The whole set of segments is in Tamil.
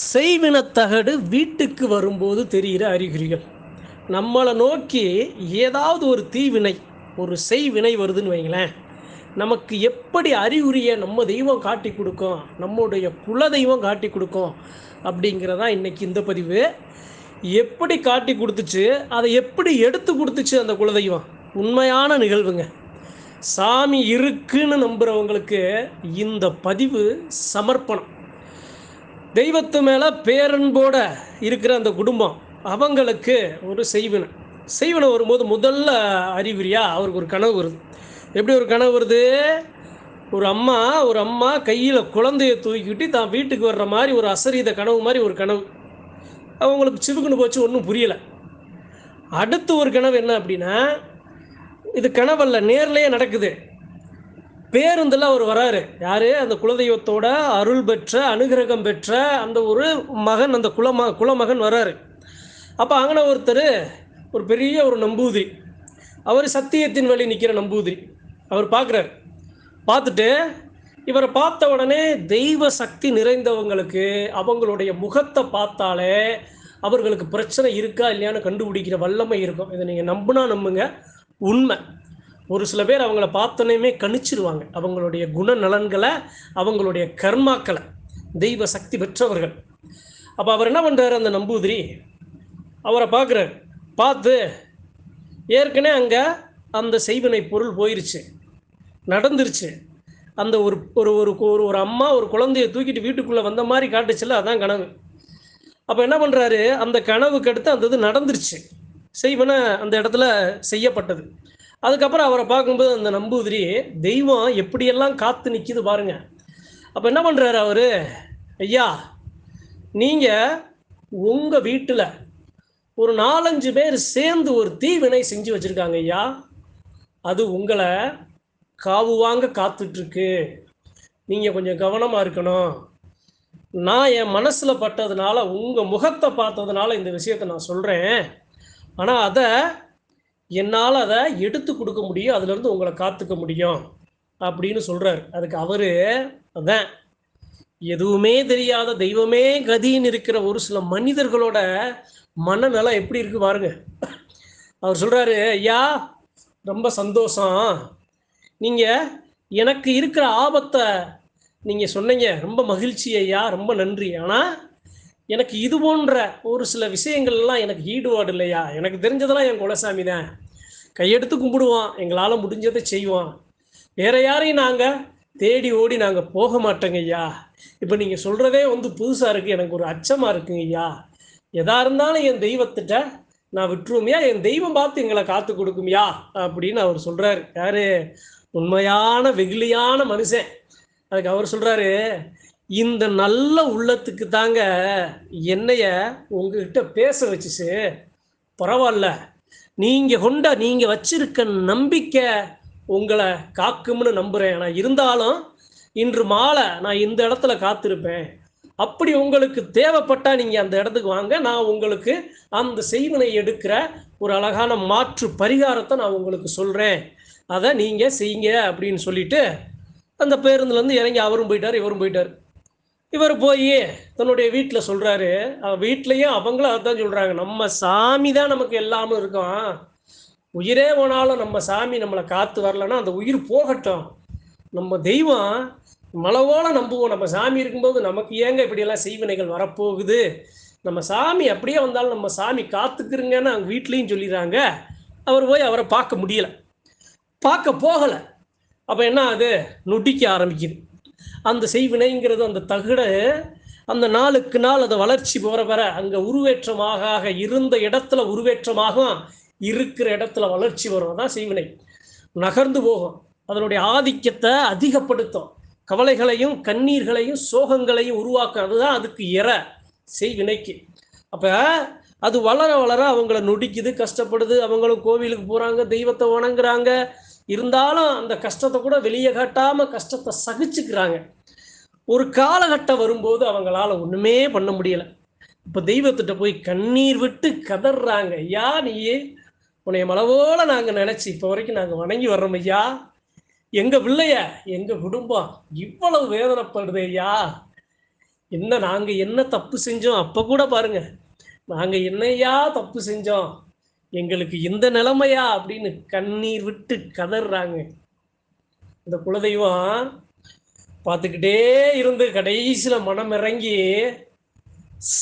செய்வினத்தகடு வீட்டுக்கு வரும்போது தெரிகிற அறிகுறிகள். நம்மளை நோக்கி ஏதாவது ஒரு தீவினை ஒரு செய்வினை வருதுன்னு வைங்களேன். நமக்கு எப்படி அறிகுறியை நம்ம தெய்வம் காட்டி கொடுக்கும் நம்முடைய குல தெய்வம் காட்டி கொடுக்கும் அப்படிங்கிறதா இன்றைக்கி இந்த பதிவு. எப்படி காட்டி கொடுத்துச்சு அதை எப்படி எடுத்து கொடுத்துச்சு அந்த குலதெய்வம்? உண்மையான நிகழ்வுங்க. சாமி இருக்குன்னு நம்புகிறவங்களுக்கு இந்த பதிவு சமர்ப்பணம். தெய்வத்து மேலே பேரன்போட இருக்கிற அந்த குடும்பம் அவங்களுக்கு ஒரு செய்வினை. செய்வினை வரும்போது முதல்ல அறிகுறியாக அவருக்கு ஒரு கனவு வருது. எப்படி ஒரு கனவு வருது? ஒரு அம்மா ஒரு அம்மா கையில் குழந்தைய தூக்கிக்கிட்டு தான் வீட்டுக்கு வர்ற மாதிரி ஒரு அசரீத கனவு மாதிரி ஒரு கனவு. அவங்களுக்கு சிவுக்குன்னு போச்சு ஒன்றும் புரியலை. அடுத்து ஒரு கனவு என்ன அப்படின்னா இது கனவல்ல நேர்லேயே நடக்குது. பேருந்தில் அவர் வராரு. யார்? அந்த குலதெய்வத்தோட அருள் பெற்ற அனுகிரகம் பெற்ற அந்த ஒரு மகன் அந்த குலம குலமகன் வராரு. அப்போ அங்கன ஒருத்தர் ஒரு பெரிய ஒரு நம்பூதிரி. அவர் சத்தியத்தின் வழி நிற்கிற நம்பூதிரி. அவர் பார்க்குறாரு பார்த்துட்டு இவரை பார்த்த உடனே தெய்வ சக்தி நிறைந்தவங்களுக்கு அவங்களுடைய முகத்தை பார்த்தாலே அவர்களுக்கு பிரச்சனை இருக்கா இல்லையான்னு கண்டுபிடிக்கிற வல்லமை இருக்கும். இதை நீங்கள் நம்புனா நம்புங்க. உண்மை. ஒரு சில பேர் அவங்கள பார்த்தோன்னே கணிச்சிருவாங்க. அவங்களுடைய குணநலன்களை அவங்களுடைய கர்மாக்களை தெய்வ சக்தி பெற்றவர்கள். அப்போ அவர் என்ன பண்ணுறாரு அந்த நம்பூதிரி? அவரை பார்க்குறாரு. பார்த்து ஏற்கனவே அங்கே அந்த செய்வினை பொருள் போயிருச்சு. நடந்துருச்சு. அந்த ஒரு ஒரு ஒரு ஒரு ஒரு அம்மா ஒரு குழந்தைய தூக்கிட்டு வீட்டுக்குள்ளே வந்த மாதிரி காட்டுச்சுல அதான் கனவு. அப்போ என்ன பண்ணுறாரு அந்த கனவுக்கு அடுத்து அந்த இது நடந்துருச்சு. செய்வன அந்த இடத்துல செய்யப்பட்டது. அதுக்கப்புறம் அவரை பார்க்கும்போது அந்த நம்பூதிரி தெய்வம் எப்படியெல்லாம் காத்து நிற்கிது பாருங்க. அப்போ என்ன பண்ணுறாரு அவர்? ஐயா நீங்கள் உங்கள் வீட்டில் ஒரு நாலஞ்சு பேர் சேர்ந்து ஒரு தீவினை செஞ்சு வச்சுருக்காங்க ஐயா. அது உங்களை காவு வாங்க காத்துட்ருக்கு. நீங்கள் கொஞ்சம் கவனமாக இருக்கணும். நான் என் மனசில் பட்டதுனால உங்கள் முகத்தை பார்த்ததுனால இந்த விஷயத்தை நான் சொல்கிறேன் ஆனால் அதை என்னால் அதை எடுத்து கொடுக்க முடியும் அதுலேருந்து உங்களை காத்துக்க முடியும் அப்படின்னு சொல்கிறார் அதுக்கு அவர் அதான். எதுவுமே தெரியாத தெய்வமே கதின்னு இருக்கிற ஒரு சில மனிதர்களோட மனநலம் எப்படி இருக்கு பாருங்க. அவர் சொல்கிறாரு ஐயா ரொம்ப சந்தோஷம். நீங்கள் எனக்கு இருக்கிற ஆபத்தை நீங்கள் சொன்னீங்க. ரொம்ப மகிழ்ச்சி ஐயா ரொம்ப நன்றி. ஆனால் எனக்கு இது போன்ற ஒரு சில விஷயங்கள்லாம் எனக்கு ஈடுபாடு இல்லையா? எனக்கு தெரிஞ்சதெல்லாம் என் குலசாமி தான். கையெடுத்து கும்பிடுவான். எங்களால் முடிஞ்சதை செய்வான். வேற யாரையும் நாங்கள் தேடி ஓடி நாங்கள் போக மாட்டோங்க ஐயா. இப்போ நீங்கள் சொல்கிறதே வந்து புதுசாக இருக்குது எனக்கு ஒரு அச்சமாக இருக்குங்க ஐயா. எதா இருந்தாலும் என் தெய்வத்திட்ட நான் விட்டுருவோம்யா. என் தெய்வம் பார்த்து எங்களை காத்து கொடுக்கும்யா அப்படின்னு அவர் சொல்கிறாரு யாரு? உண்மையான வெகுளியான மனுஷன். அதுக்கு அவர் சொல்கிறாரு இந்த நல்ல உள்ளத்துக்கு தாங்க என்னைய உங்ககிட்ட பேச வச்சுச்சு பரவாயில்ல. நீங்கள் கொண்ட நீங்கள் வச்சிருக்க நம்பிக்கை உங்களை காக்கும்னு நம்புகிறேன் நான் இருந்தாலும் இன்று மாலை நான் இந்த இடத்துல காத்திருப்பேன். அப்படி உங்களுக்கு தேவைப்பட்டால் நீங்கள் அந்த இடத்துக்கு வாங்க. நான் உங்களுக்கு அந்த செய்வினை எடுக்கிற ஒரு அழகான மாற்று பரிகாரத்தை நான் உங்களுக்கு சொல்கிறேன் அதை நீங்கள் செய்யுங்க அப்படின்னு சொல்லிட்டு அந்த பேருந்துலேருந்து இறங்கி அவரும் போயிட்டார் இவரும் போயிட்டார். இவர் போய் தன்னுடைய வீட்டில் சொல்கிறாரு வீட்லேயும் அவங்களும் அதான் சொல்கிறாங்க நம்ம சாமி தான் நமக்கு எல்லாமும் இருக்கும். உயிரே போனாலும் நம்ம சாமி நம்மளை காத்து வரலன்னா அந்த உயிர் போகட்டும். நம்ம தெய்வம் மலவோல நம்புவோம். நம்ம சாமி இருக்கும்போது நமக்கு ஏங்க இப்படியெல்லாம் செய்வினைகள் வரப்போகுது? நம்ம சாமி அப்படியே வந்தாலும் நம்ம சாமி காத்துக்கிறங்கன்னு அவங்க வீட்லேயும் சொல்லிடுறாங்க. அவர் போய் அவரை பார்க்க முடியலை. பார்க்க போகலை. அப்போ என்ன அது நொடிக்க ஆரம்பிக்குது. அந்த செய்வினைங்கிறது அந்த தகுட அந்த நாளுக்கு நாள் அதை வளர்ச்சி போகிற வர அங்கே உருவேற்றமாக ஆக இருந்த இடத்துல உருவேற்றமாக இருக்கிற இடத்துல வளர்ச்சி வரும் தான் செய்வினை. நகர்ந்து போகும். அதனுடைய ஆதிக்கத்தை அதிகப்படுத்தும். கவலைகளையும் கண்ணீர்களையும் சோகங்களையும் உருவாக்கும். அதுதான் அதுக்கு இற செய்வினைக்கு. அப்போ அது வளர வளர அவங்கள நொடிக்குது கஷ்டப்படுது. அவங்களும் கோவிலுக்கு போகிறாங்க தெய்வத்தை வணங்குறாங்க. இருந்தாலும் அந்த கஷ்டத்தை கூட வெளியே காட்டாமல் கஷ்டத்தை சகிச்சுக்கிறாங்க. ஒரு காலகட்டம் வரும்போது அவங்களால ஒன்றுமே பண்ண முடியலை. இப்போ தெய்வத்திட்ட போய் கண்ணீர் விட்டு கதறாங்க ஐயா நீயே உன்னைய மலவோல நாங்கள் நினச்சி இப்போ வரைக்கும் நாங்கள் வணங்கி வர்றோம் ஐயா. எங்கள் பிள்ளைய எங்கள் குடும்பம் இவ்வளவு வேதனைப்படுது ஐயா. என்ன நாங்கள் என்ன தப்பு செஞ்சோம்? அப்போ கூட பாருங்க. நாங்கள் என்னையா தப்பு செஞ்சோம்? எங்களுக்கு இந்த நிலைமையா அப்படின்னு கண்ணீர் விட்டு கதறாங்க இந்த குலதெய்வம் பார்த்துக்கிட்டே இருந்து கடைசியில் மனம் இறங்கி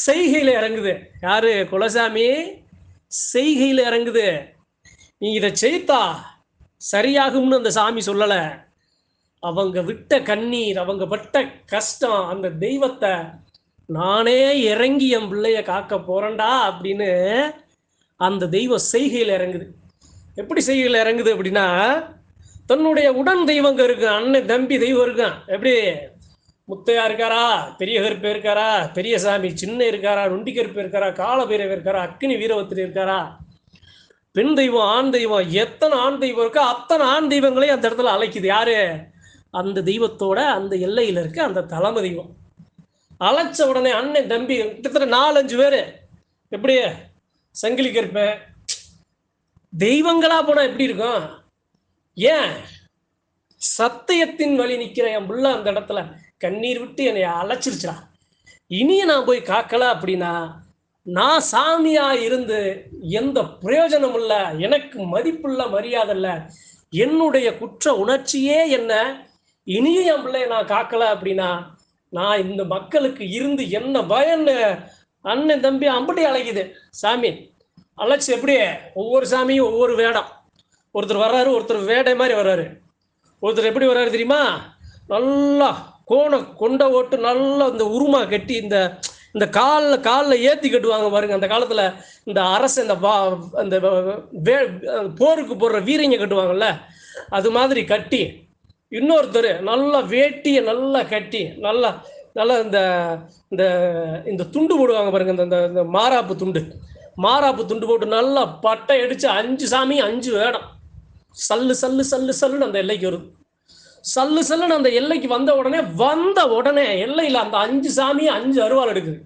செய்கையில் இறங்குது. யாரு? குலசாமி? செய்கையில் இறங்குது. நீ இதை செய்தா சரியாகும்னு அந்த சாமி சொல்லலை. அவங்க விட்ட கண்ணீர் அவங்க பட்ட கஷ்டம் அந்த தெய்வத்தை நானே இறங்கி என் பிள்ளைய காக்க போறேன்டா அப்படின்னு அந்த தெய்வம் செய்கையில் இறங்குது. எப்படி செய்கையில் இறங்குது அப்படின்னா தன்னுடைய உடன் தெய்வங்க இருக்கு அண்ணன் தம்பி தெய்வம் இருக்கான். எப்படி? முத்தையா இருக்காரா? பெரிய கருப்பு இருக்காரா? பெரியசாமி சின்ன இருக்காரா? நொண்டி கருப்பு இருக்காரா? காலபைரவர் இருக்காரா? அக்னி வீரவத்திரி இருக்காரா? பெண் தெய்வம் ஆண் தெய்வம் எத்தனை ஆண் தெய்வம் இருக்கோ அத்தனை ஆண் தெய்வங்களையும் அந்த இடத்துல அழைக்குது. யாரு? அந்த தெய்வத்தோட அந்த எல்லையில் இருக்க அந்த தலைமை தெய்வம். அழைச்ச உடனே அண்ணன் தம்பி கிட்டத்தட்ட நாலஞ்சு பேர். எப்படி? சங்கிலி கருப்பேன் தெய்வங்களா போனா எப்படி இருக்கும்? ஏன்? சத்தியத்தின் வழி நிக்கிற என் புள்ள அந்த இடத்துல கண்ணீர் விட்டு என்னை அழைச்சிருச்சா இனிய நான் போய் காக்கல அப்படின்னா நான் சாமியா இருந்து எந்த பிரயோஜனம் இல்ல எனக்கு மதிப்புள்ள மரியாதை இல்ல என்னுடைய குற்ற உணர்ச்சியே என்ன? இனியும் என் பிள்ளைய நான் காக்கல அப்படின்னா நான் இந்த மக்களுக்கு இருந்து என்ன பயன்னு அண்ணன் தம்பி அம்பட்டி அழைக்குது. சாமி அழைச்சி எப்படி ஒவ்வொரு சாமியும் ஒவ்வொரு வேடம். ஒருத்தர் வர்றாரு ஒருத்தர் வேடை மாதிரி வர்றாரு. ஒருத்தர் எப்படி வர்றாரு தெரியுமா? நல்லா கோணம் கொண்ட ஓட்டு நல்லா இந்த உருமா கட்டி இந்த இந்த காலில் காலில் ஏற்றி கட்டுவாங்க பாருங்க. அந்த காலத்தில் இந்த அரசு இந்த வா அந்த வே போருக்கு போடுற வீரங்க கட்டுவாங்கல்ல அது மாதிரி கட்டி இன்னொருத்தர் நல்லா வேட்டியை நல்லா கட்டி நல்லா நல்லா இந்த இந்த இந்த துண்டு போடுவாங்க பாருங்க இந்த இந்த- இந்த மாராப்பு துண்டு. மாராப்பு துண்டு போட்டு நல்லா பட்டை அடித்து அஞ்சு சாமி அஞ்சு வேடம். சல்லு சல்லு சல்லு சல்லுன்னு அந்த எல்லைக்கு வருது. சல்லு சல்லுன்னு அந்த எல்லைக்கு வந்த உடனே வந்த உடனே எல்லையில் அந்த அஞ்சு சாமி அஞ்சு அருவாள் எடுக்குது.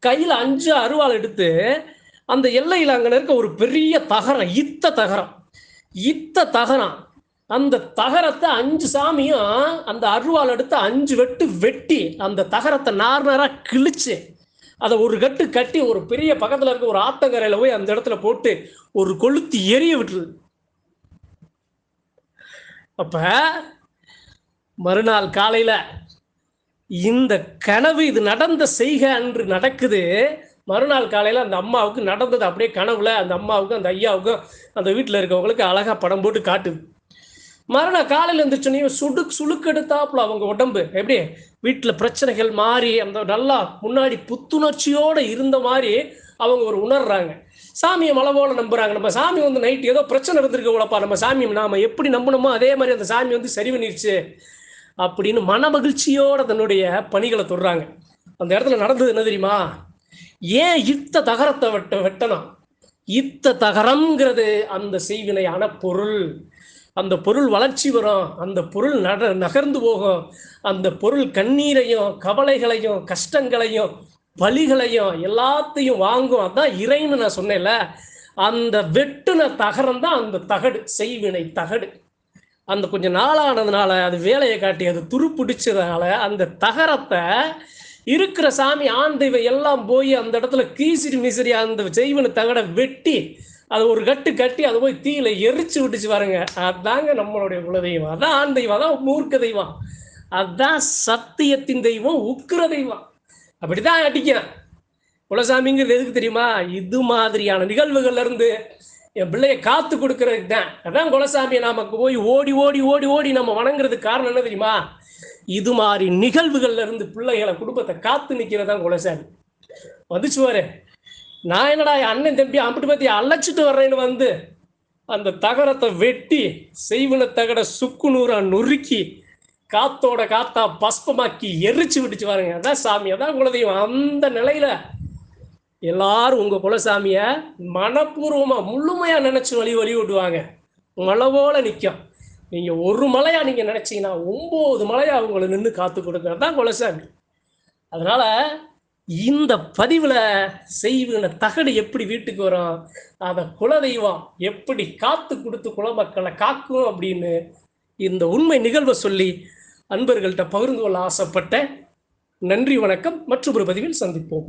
கையில் அஞ்சு அருவாள் எடுத்து அந்த எல்லையில் அங்கே இருக்க ஒரு பெரிய தகரம் இத்த தகரம். இத்த தகரம். அந்த தகரத்தை அஞ்சு சாமியும் அந்த அருவாள் எடுத்து அஞ்சு வெட்டு வெட்டி அந்த தகரத்தை நார் நாரா கிழிச்சு அதை ஒரு கட்டு கட்டி ஒரு பெரிய பக்கத்தில் இருக்க ஒரு ஆத்தங்கரையில் போய் அந்த இடத்துல போட்டு ஒரு கொளுத்தி எரிய விட்டுருது. அப்ப மறுநாள் காலையில இந்த கனவு இது நடந்த செய்க அன்று நடக்குது. மறுநாள் காலையில் அந்த அம்மாவுக்கு நடந்தது அப்படியே கனவுல அந்த அம்மாவுக்கும் அந்த ஐயாவுக்கும் அந்த வீட்டில் இருக்கவங்களுக்கு அழகாக படம் போட்டு காட்டுது. மறுநாள் காலையில் எழுந்திரிச்சோன்னே சுடுக் சுழுக்கெடுத்தாப்புல அவங்க உடம்பு. எப்படி? வீட்டில் பிரச்சனைகள் மாறி அந்த நல்லா முன்னாடி புத்துணர்ச்சியோடு இருந்த மாதிரி அவங்க ஒரு உணர்றாங்க. சாமியை மலை போல நம்புறாங்க. நம்ம சாமி வந்து நைட் ஏதோ பிரச்சனை இருந்திருக்கு கூடப்பா நம்ம சாமி நாம எப்படி நம்பணுமோ அதே மாதிரி அந்த சாமி வந்து சரி பண்ணிருச்சு அப்படின்னு மன மகிழ்ச்சியோட தன்னுடைய பணிகளை தொடுறாங்க. அந்த இடத்துல நடந்தது என்ன தெரியுமா? ஏன் இத்த தகரத்தை வெட்ட வெட்டணும்? இத்த தகரம்ங்கிறது அந்த செய்வினையான பொருள் அந்த பொருள் வளர்ச்சி வரும் அந்த பொருள் நட நகர்ந்து போகும். அந்த பொருள் கண்ணீரையும் கவலைகளையும் கஷ்டங்களையும் பலிகளையும் எல்லாத்தையும் வாங்கும். அதான் இறைன்னு நான் சொன்னேன்ல. அந்த வெட்டுன தகரம் தான் அந்த தகடு செய்வினை தகடு. அந்த கொஞ்சம் நாளானதுனால அது வேலையை காட்டி அது துருப்பிடிச்சதுனால அந்த தகரத்தை இருக்கிற சாமி ஆண் தெய்வம் எல்லாம் போய் அந்த இடத்துல கீசிரி மிசிறி அந்த செய்வனை தகடை வெட்டி அது ஒரு கட்டு கட்டி அதை போய் தீயில எரிச்சு விட்டுச்சு பாருங்க. அதாங்க நம்மளுடைய குலதெய்வம். அதான் ஆண் தெய்வம் அதான் மூர்க்க தெய்வம். அதான் சத்தியத்தின் தெய்வம் உக்கிர தெய்வம். அப்படிதான் அடிக்கிறேன் குலசாமிங்கிறது எதுக்கு தெரியுமா? இது மாதிரியான நிகழ்வுகள்ல இருந்து என் பிள்ளைய காத்து கொடுக்கறதுக்கு தான். அதான் குலசாமியை நமக்கு போய் ஓடி ஓடி ஓடி ஓடி நம்ம வணங்குறதுக்கு காரணம் என்ன தெரியுமா? இது மாதிரி நிகழ்வுகள்ல இருந்து பிள்ளைகளை குடும்பத்தை காத்து நிற்கிறதான் குலசாமி. வந்துச்சுவாரு நான் என்னடா என் அண்ணன் தம்பி அம்பிட்டு பத்தி அழைச்சிட்டு வர்றேன்னு வந்து அந்த தகரத்தை வெட்டி செய்வன தகட சுக்கு நூறா நொறுக்கி காத்தோட காத்தா பஸ்பமாக்கி எரிச்சு விட்டுச்சு பாருங்க. அதான் சாமி அதான் குலதெய்வம். அந்த நிலையில எல்லாரும் உங்க குலசாமிய மனப்பூர்வமா முழுமையா நினைச்சு வழி வழி விடுவாங்க மலை போல நிற்கும் நீங்க ஒரு மலையா நீங்க நினைச்சீங்கன்னா ஒன்பது மலையா உங்களை நின்று காத்து கொடுக்கறது தான் குலசாமி. அதனால இந்த பதிவில் செய்வின தகடு எப்படி வீட்டுக்கு வரும்? அதை குலதெய்வம் எப்படி காத்து கொடுத்து குலமக்களை காக்கும் அப்படின்னு இந்த உண்மை நிகழ்வை சொல்லி அன்பர்கள்ட்ட பகிர்ந்து கொள்ள ஆசைப்பட்டேன். நன்றி வணக்கம். மற்றொரு பதிவில் சந்திப்போம்.